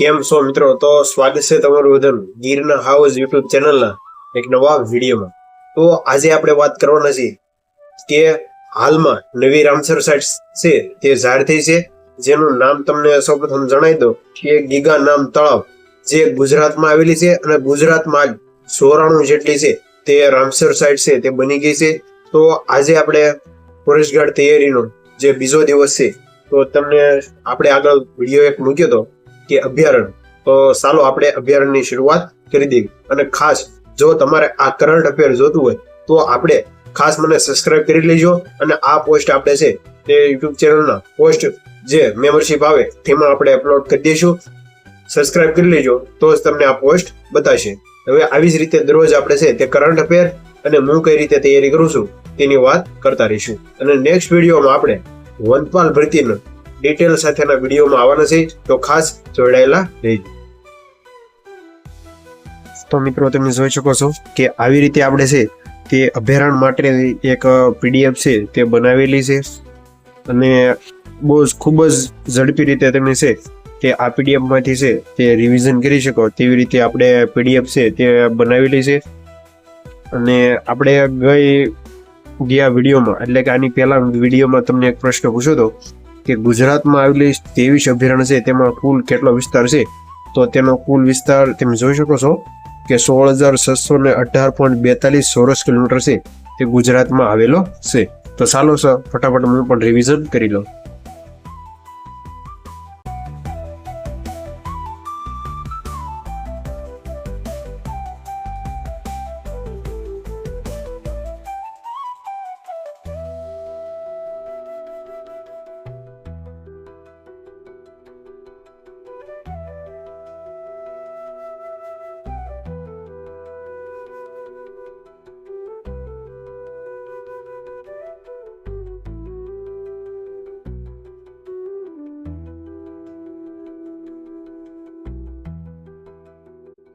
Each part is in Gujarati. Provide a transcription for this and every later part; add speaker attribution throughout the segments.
Speaker 1: કેમ છો મિત્રો? તો સ્વાગત છે તમારું બધાનું ગીરના હાઉસ યુટ્યુબ ચેનલના એક નવા વિડીયોમાં. તો આજે આપણે વાત કરવાના છીએ કે હાલમાં નવી રામસર સાઇટ છે તે જાહેર થઈ છે. જેનું નામ તમને સૌપ્રથમ જણાવી દો કે ગીગા નામ તળાવ જે ગુજરાતમાં આવેલી છે અને ગુજરાતમાં જ ચોરાણું જેટલી છે તે રામસર સાઇટ છે તે બની ગઈ છે. તો આજે આપણે ફોરેસ્ટ ગાર્ડ તૈયારીનો જે બીજો દિવસ છે, તો તમને આપણે આગળ વીડિયો એક મૂક્યો હતો કે અભયારણ્ય તો ચાલો આપણે અભયારણ્યની શરૂઆત કરી દઈએ. અને ખાસ જો તમારે આ કરંટ અફેર જોતું હોય, તો આપણે ખાસ મને સબસ્ક્રાઇબ કરી લેજો. અને આ પોસ્ટ આપણે છે, તે યુટ્યુબ ચેનલના પોસ્ટ જે મેમ્બરશિપ આવે, તેમાં આપણે અપલોડ કરી દઈશું. સબસ્ક્રાઇબ કરી લેજો, તો જ તમને આ પોસ્ટ બતાશે. હવે આવી જ રીતે દરરોજ આપણે છે, તે કરંટ અફેર અને હું કઈ રીતે તૈયારી કરું છું, તેની વાત કરતા રહીશું. અને નેક્સ્ટ વિડીયોમાં આપણે વનપાલ ભરતીના ડિટેલ સાથેના વિડીયોમાં આવવાના છે. તો ખાસ જોડાયેલા રહેજો. તો મિત્રો, તમે જોઈ શકો છો કે આવી રીતે આપણે છે તે અભયારણ્ય માટે એક પીડીએફ છે તે બનાવેલી છે. અને બહુ જ ખૂબ જ ઝડપી રીતે તમે છે તે આ પીડીએફમાંથી છે તે રિવિઝન કરી શકો તેવી રીતે આપણે પીડીએફ છે તે બનાવેલી છે. અને આપણે ગઈ ગયા વિડીયોમાં, એટલે કે આની પહેલા વિડીયોમાં તમને એક પ્રશ્ન પૂછ્યો હતો કે ગુજરાતમાં આવેલી ત્રેવીસ અભયારણ્ય છે, તેમાં કુલ કેટલો વિસ્તાર છે? તો તેનો કુલ વિસ્તાર તમે જોઈ શકો છો કે સોળ હજાર છસો ને અઢાર પોઈન્ટ બેતાલીસ ચોરસ કિલોમીટર છે તે ગુજરાતમાં આવેલો છે. તો ચાલો સર, ફટાફટ હું પણ રિવિઝન કરી લઉં.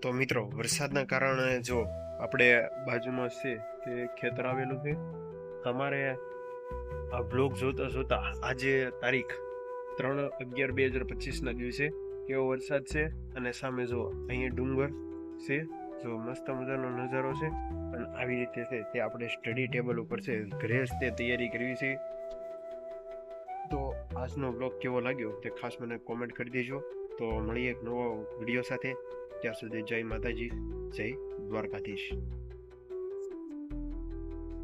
Speaker 1: તો મિત્રો, વરસાદના કારણે જો આપણે બાજુમાં છે તે ખેતર આવેલું છે. અમારે આ બ્લોગ જોતા જોતા આજે તારીખ ત્રણ અગિયાર બે હજાર પચીસના દિવસે કેવો વરસાદ છે અને સામે જો અહીંયા ડુંગર છે, જો મસ્ત મજાનો નજારો છે અને આવી રીતે છે તે આપણે સ્ટડી ટેબલ ઉપર છે જ તે તૈયારી કરવી છે. તો આજનો બ્લોગ કેવો લાગ્યો તે ખાસ મને કોમેન્ટ કરી દેજો. તો મળીએ એક નવો વીડિયો સાથે. partea asta de Jai Mataji, sei, doar catiși.